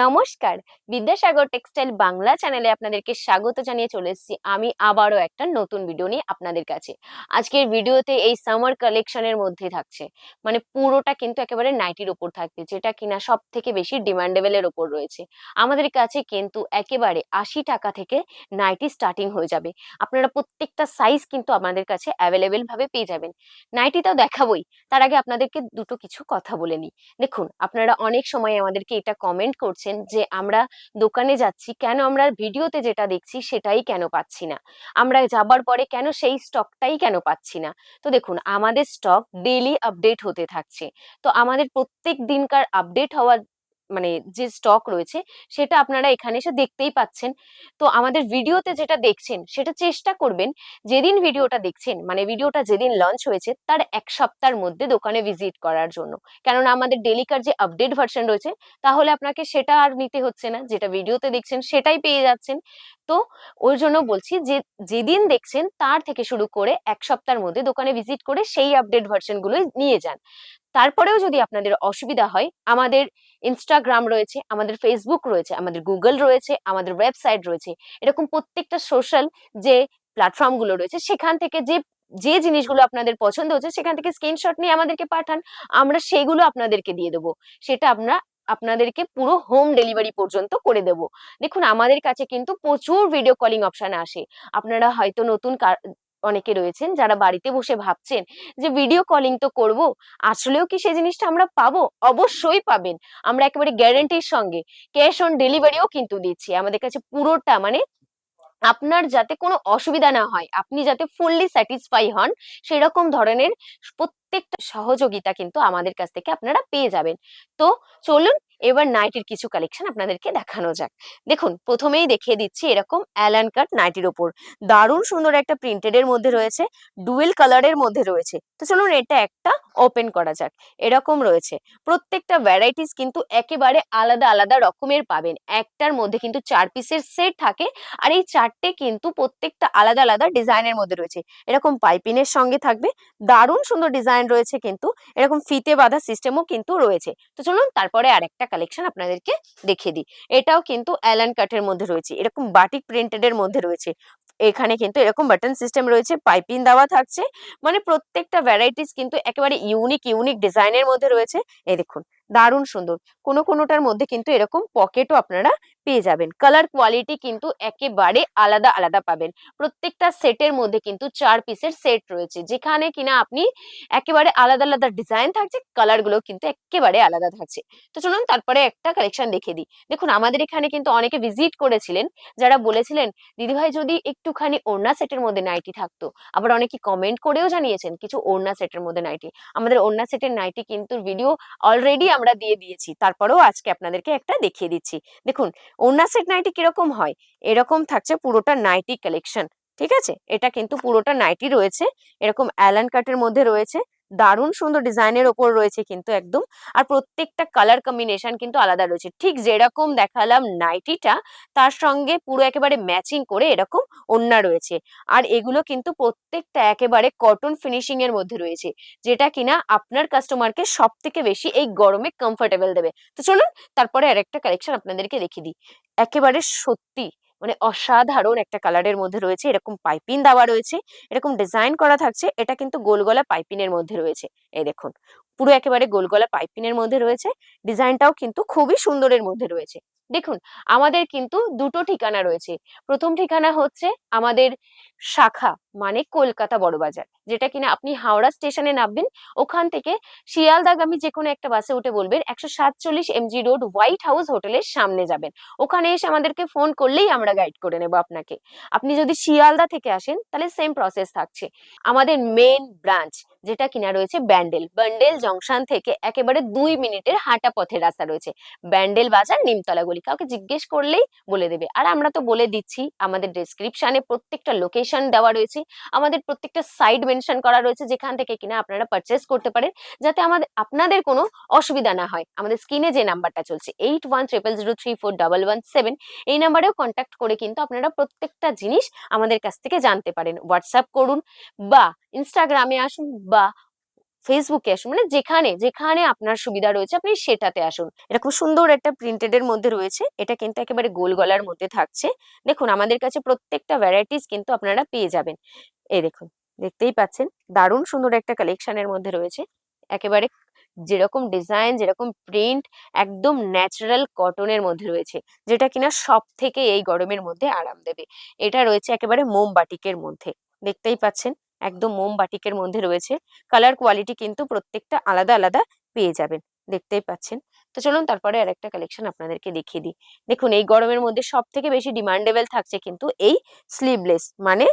নমস্কার। বিদ্যাসাগর টেক্সটাইল বাংলা চ্যানেলে আপনাদেরকে স্বাগত জানিয়ে চলে এসেছি। আমি আবারও একটা নতুন ভিডিও নিয়ে আপনাদের কাছে। আজকের ভিডিওতে এই সামার কালেকশনের মধ্যে থাকছে। মানে পুরোটা কিন্তু একেবারে নাইটির ওপর থাকবে, যেটা কিনা সব থেকে বেশি ডিমান্ডেবলের ওপর রয়েছে। আমাদের কাছে কিন্তু একেবারে আশি টাকা থেকে নাইটি স্টার্টিং হয়ে যাবে। আপনারা প্রত্যেকটা সাইজ কিন্তু আমাদের কাছে অ্যাভেলেবেল ভাবে পেয়ে যাবেন। নাইটিটাও দেখাবোই, তার আগে আপনাদেরকে দুটো কিছু কথা বলে নিই। দেখুন, আপনারা অনেক সময় আমাদেরকে এটা কমেন্ট করছেন যে আমরা দোকানে যাচ্ছি, কেন আমরা ভিডিওতে যেটা দেখছি সেটাই কেন পাচ্ছি না? আমরা যাবার পরে কেন সেই স্টকটাই কেন পাচ্ছি না? তো দেখুন, আমাদের স্টক ডেলি আপডেট হতে থাকছে। তো আমাদের প্রত্যেক দিনকার আপডেট হওয়ার মানে যে স্টক রয়েছে, সেটা আপনারা এখানে এসে দেখতেই পাচ্ছেন। তো আমাদের ভিডিওতে যেটা দেখছেন, সেটা চেষ্টা করবেন যেদিন ভিডিওটা দেখছেন মানে ভিডিওটা যেদিন লঞ্চ হয়েছে, তার এক সপ্তাহের মধ্যে দোকানে ভিজিট করার জন্য। কেননা আমাদের ডেলিকার যে আপডেট ভার্সন রয়েছে, তাহলে আপনাকে সেটা আর নিতে হচ্ছে না। যেটা ভিডিওতে দেখছেন, সেটাই পেয়ে যাচ্ছেন। তো ওই জন্য বলছি যে, যেদিন দেখছেন, তার থেকে শুরু করে এক সপ্তাহের মধ্যে দোকানে ভিজিট করে সেই আপডেট ভার্সনগুলো নিয়ে যান। তারপরেও যদি আপনাদের অসুবিধা হয়, আমাদের ইনস্টাগ্রাম রয়েছে, আমাদের ফেসবুক রয়েছে, আমাদের গুগল রয়েছে, আমাদের ওয়েবসাইট রয়েছে। এরকম প্রত্যেকটা সোশ্যাল যে প্ল্যাটফর্মগুলো রয়েছে, সেখান থেকে যে যে জিনিসগুলো আপনাদের পছন্দ হচ্ছে, সেখান থেকে স্ক্রিনশট নিয়ে আমাদেরকে পাঠান, আমরা সেগুলো আপনাদেরকে দিয়ে দেবো। সেটা আমরা আপনাদেরকে পুরো হোম ডেলিভারি পর্যন্ত করে দেব। দেখুন, আমাদের কাছে কিন্তু প্রচুর ভিডিও কলিং অপশন আসে। আপনারা হয়তো নতুন অনেকে রয়েছেন যারা বাড়িতে বসে ভাবছেন যে ভিডিও কলিং তো করব, আসলেও কি সেই জিনিসটা আমরা পাবো? অবশ্যই পাবেন। আমরা একেবারে গ্যারেন্টির সঙ্গে। ক্যাশ অন ডেলিভারিও কিন্তু দিচ্ছি। আমাদের কাছে পুরোটা মানে আপনার যাতে কোনো অসুবিধা না হয়, আপনি যাতে ফুললি স্যাটিসফাই হন, সেরকম ধরনের প্রত্যেকটা সহযোগিতা কিন্তু আমাদের কাছ থেকে আপনারা পেয়ে যাবেন। তো চলুন এবার নাইটির কিছু কালেকশন আপনাদেরকে দেখানো যাক। দেখুন, প্রথমেই দেখিয়ে দিচ্ছি এরকম অ্যালান কাট নাইটির ওপর। দারুণ সুন্দর একটা প্রিন্টেড এর মধ্যে রয়েছে ডুয়েল কালারের মধ্যে রয়েছে। তো চলুন এটা একটা ওপেন করা যাক। এরকম রয়েছে। প্রত্যেকটা ভ্যারাইটিস কিন্তু একেবারে আলাদা আলাদা রকমের পাবেন। একটার মধ্যে কিন্তু চার পিসের সেট থাকে আর এই চারটে কিন্তু প্রত্যেকটা আলাদা আলাদা ডিজাইনের মধ্যে রয়েছে। এরকম পাইপিনের সঙ্গে থাকবে। দারুণ সুন্দর ডিজাইন রয়েছে কিন্তু। এরকম ফিতে বাঁধা সিস্টেমও কিন্তু রয়েছে। তো চলুন, তারপরে আরেকটা কালেকশন আপনাদেরকে দেখিয়ে দিই। এটাও কিন্তু অ্যালান কাঠের মধ্যে রয়েছে, এরকম বাটিক প্রিন্টেড এর মধ্যে রয়েছে। এখানে কিন্তু এরকম বাটন সিস্টেম রয়েছে পাইপিং দেওয়া থাকছে মানে প্রত্যেকটা ভ্যারাইটিস কিন্তু একেবারে ইউনিক ইউনিক ডিজাইনের মধ্যে রয়েছে। এই দেখুন, দারুণ সুন্দর। কোনো কোনোটার মধ্যে কিন্তু এরকম পকেটও আপনারা পেয়ে যাবেন। কালার কোয়ালিটি কিন্তু একেবারে আলাদা আলাদা পাবেন। প্রত্যেকটা সেটের মধ্যে কিন্তু চার পিসের সেট রয়েছে। যেখানে কিনা আপনি একেবারে আলাদা আলাদা ডিজাইন থাকছে কালারগুলো কিন্তু একেবারে আলাদা থাকছে। তো চলুন তারপরে একটা কালেকশন দেখে দিই। দেখুন, আমাদের এখানে কিন্তু অনেকে ভিজিট করেছিলেন, যারা বলেছিলেন, দিদিভাই, যদি একটুখানি ওড়না সেটের মধ্যে নাইটি থাকতো? আবার অনেকে কমেন্ট করেও জানিয়েছেন, কিছু ওড়না সেটের মধ্যে নাইটি আমাদের ওড়না সেটের নাইটি কিন্তু ভিডিও অলরেডি আমরা দিয়ে দিয়েছি। তারপরেও আজকে আপনাদেরকে একটা দেখিয়ে দিচ্ছি। দেখুন ওড়না সেট নাইটি কীরকম হয়? এরকম থাকছে পুরোটা নাইটি কালেকশন ঠিক আছে? এটা কিন্তু পুরোটা নাইটি রয়েছে। এরকম অ্যালান কাটের মধ্যে রয়েছে। দারুণ সুন্দর ডিজাইনের ওপর রয়েছে কিন্তু একদম। আর প্রত্যেকটা কালার কম্বিনেশন কিন্তু আলাদা রয়েছে। ঠিক যেরকম দেখালাম নাইটিটা, তার সঙ্গে পুরো একেবারে ম্যাচিং করে এরকম ওন্না রয়েছে। আর এগুলো কিন্তু প্রত্যেকটা একেবারে কটন ফিনিশিং এর মধ্যে রয়েছে, যেটা কিনা আপনার কাস্টমারকে সব থেকে বেশি এই গরমে কমফোর্টেবল দেবে। তো চলুন, তারপরে আরেকটা কালেকশন আপনাদেরকে দেখিয়ে দিই। একেবারে সত্যি মানে অসাধারণ একটা কালারের মধ্যে রয়েছে। এরকম পাইপিন দেওয়া রয়েছে। এরকম ডিজাইন করা থাকছে। এটা কিন্তু গোলগলা পাইপিনের মধ্যে রয়েছে। এই দেখুন, পুরো একেবারে গোলগলা পাইপিনের মধ্যে রয়েছে। ডিজাইনটাও কিন্তু খুবই সুন্দরের মধ্যে রয়েছে। দেখুন, আমাদের কিন্তু দুটো ঠিকানা রয়েছে। প্রথম ঠিকানা হচ্ছে আমাদের শাখা। মানে কলকাতা বড়বাজার, যেটা কিনা আপনি হাওড়া স্টেশনে নামবেন, ওখান থেকে শিয়ালদাগামী যে কোনো একটা বাসে উঠে বলবেন, একশো সাতচল্লিশ এমজি রোড হোয়াইট হাউস হোটেলের সামনে যাবেন। ওখানে এসে আমাদেরকে ফোন করলেই আমরা গাইড করে নেব আপনাকে। আপনি যদি শিয়ালদা থেকে আসেন, তাহলে সেম প্রসেস থাকছে। আমাদের মেন ব্রাঞ্চ যেটা কিনা রয়েছে ব্যান্ডেল ব্যান্ডেল জংশন থেকে একেবারে দুই মিনিটের হাঁটা পথের রাস্তা রয়েছে। ব্যান্ডেল বাজার, নিমতলা গলি, কাউকে জিজ্ঞেস করলেই বলে দেবে। আর আমরা তো বলে দিচ্ছি, আমাদের ডেসক্রিপশনে প্রত্যেকটা লোকেশন দেওয়া রয়েছে। আমাদের প্রত্যেকটা সাইড মেনশন করা রয়েছে যেখান থেকে কিনা আপনারা পারচেস করতে পারেন, যাতে আমাদের, আপনাদের কোনো অসুবিধা না হয়। আমাদের স্ক্রিনে যে নাম্বারটা চলছে eight one triple zero three four double one seven এই নাম্বারেও কন্ট্যাক্ট করে কিন্তু আপনারা প্রত্যেকটা জিনিস আমাদের কাছ থেকে জানতে পারেন। হোয়াটসঅ্যাপ করুন বা ইনস্টাগ্রামে আসুন বা ফেসবুকে আসুন মানে যেখানে যেখানে আপনার সুবিধা রয়েছে আপনি সেটাতে আসুন। খুব সুন্দর একটা প্রিন্টেড এর মধ্যে রয়েছে। এটা কিন্তু একেবারে গোল গলার মধ্যে থাকছে। দেখুন, আমাদের কাছে প্রত্যেকটা ভ্যারাইটিস কিন্তু আপনারা পেয়ে যাবেন। এই দেখুন, দেখতেই পাচ্ছেন? দারুণ সুন্দর একটা কালেকশনের মধ্যে রয়েছে। একেবারে যেরকম ডিজাইন যেরকম প্রিন্ট একদম ন্যাচারাল কটনের মধ্যে রয়েছে, যেটা কিনা সব থেকে এই গরমের মধ্যে আরাম দেবে। এটা রয়েছে একেবারে মোমবাটিকের মধ্যে। দেখতেই পাচ্ছেন? একদম মোম বাটিকের মধ্যে রয়েছে। কালার কোয়ালিটি কিন্তু প্রত্যেকটা আলাদা আলাদা পেয়ে যাবেন। দেখতেই পাচ্ছেন। তো চলুন তারপরে আর একটা কালেকশন আপনাদেরকে দেখিয়ে দিই। দেখুন, এই গরমের মধ্যে সব থেকে বেশি ডিমান্ডেবল থাকছে কিন্তু এই স্লিভলেস মানে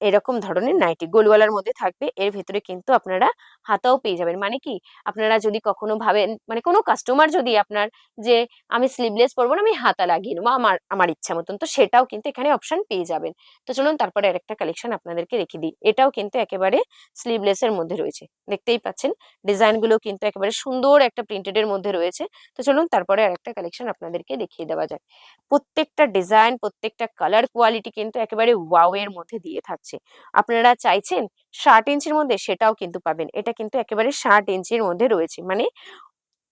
এরকম ধরনের নাইটি গোলওয়ালার মধ্যে থাকবে। এর ভেতরে কিন্তু আপনারা হাতাও পেয়ে যাবেন। মানে কি? আপনারা যদি কখনো ভাবেন মানে কোনো কাস্টমার যদি আপনার যে আমি স্লিভলেস পরবো না, আমি হাতা লাগিয়ে নেব, আমার আমার ইচ্ছা মতন, তো সেটাও কিন্তু এখানে অপশন পেয়ে যাবেন। তো চলুন তারপরে আরেকটা কালেকশন আপনাদেরকে রেখে দিই। এটাও কিন্তু একেবারে স্লিভলেসের মধ্যে রয়েছে। দেখতেই পাচ্ছেন ডিজাইনগুলো কিন্তু একেবারে সুন্দর একটা প্রিন্টেড এর মধ্যে রয়েছে। তো চলুন তারপরে আরেকটা কালেকশন আপনাদেরকে দেখিয়ে দেওয়া যায় প্রত্যেকটা ডিজাইন প্রত্যেকটা কালার কোয়ালিটি কিন্তু একেবারে ওয়াও এর মধ্যে দিয়ে থাকছে। আপনারা চাইছেন ষাট ইঞ্চির মধ্যে সেটাও কিন্তু পাবেন। এটা কিন্তু একেবারে ষাট ইঞ্চির মধ্যে রয়েছে। মানে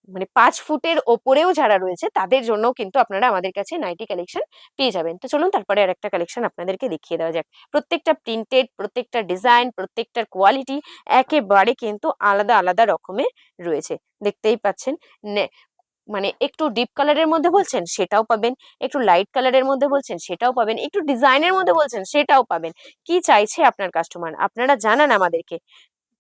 মানে পাঁচ ফুটের ওপরেও যারা রয়েছে, তাদের জন্য কিন্তু আপনারা আমাদের কাছে নাইটি কালেকশন পেয়ে যাবেন। তো চলুন, তারপরে আর একটা কালেকশন আপনাদেরকে দেখিয়ে দেওয়া যাক। প্রত্যেকটা প্রিন্টেড, প্রত্যেকটা ডিজাইন, প্রত্যেকটার কোয়ালিটি একেবারে কিন্তু আলাদা আলাদা রকমের রয়েছে। দেখতেই পাচ্ছেন মানে একটু ডিপ কালারের মধ্যে বলছেন, সেটাও পাবেন। একটু লাইট কালারের মধ্যে বলছেন, সেটাও পাবেন। একটু ডিজাইনের মধ্যে বলছেন, সেটাও পাবেন। কি চাইছে আপনার কাস্টমার আপনারা জানান আমাদেরকে।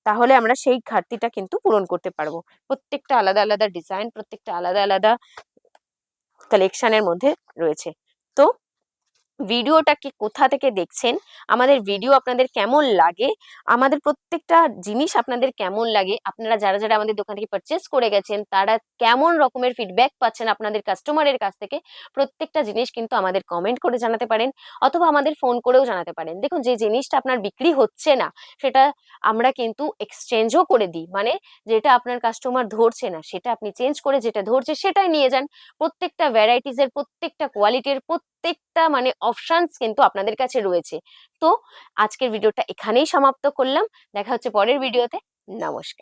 তাহলে আমরা সেই ঘাটতিটা কিন্তু পূরণ করতে পারব। প্রত্যেকটা আলাদা আলাদা ডিজাইন প্রত্যেকটা আলাদা আলাদা কালেকশনের মধ্যে রয়েছে। তো ভিডিওটা কি কোথা থেকে দেখছেন? আমাদের ভিডিও আপনাদের কেমন লাগে? আমাদের প্রত্যেকটা জিনিস আপনাদের কেমন লাগে? আপনারা যারা যারা আমাদের দোকান থেকে পারচেস করে গেছেন, তারা কেমন রকমের ফিডব্যাক পাচ্ছেন আপনাদের কাস্টমারের কাছ থেকে? প্রত্যেকটা জিনিস কিন্তু আমাদের কমেন্ট করে জানাতে পারেন অথবা আমাদের ফোন করেও জানাতে পারেন। দেখুন, যে জিনিসটা আপনার বিক্রি হচ্ছে না, সেটা আমরা কিন্তু এক্সচেঞ্জও করে দিই। মানে যেটা আপনার কাস্টমার ধরছে না, সেটা আপনি চেঞ্জ করে যেটা ধরছে, সেটাই নিয়ে যান। প্রত্যেকটা ভ্যারাইটিসের প্রত্যেকটা কোয়ালিটির প্রত্যেকটা মানে অপশানস কিন্তু আপনাদের কাছে রয়েছে। তো আজকের ভিডিওটা এখানেই সমাপ্ত করলাম। দেখা হচ্ছে পরের ভিডিওতে নমস্কার।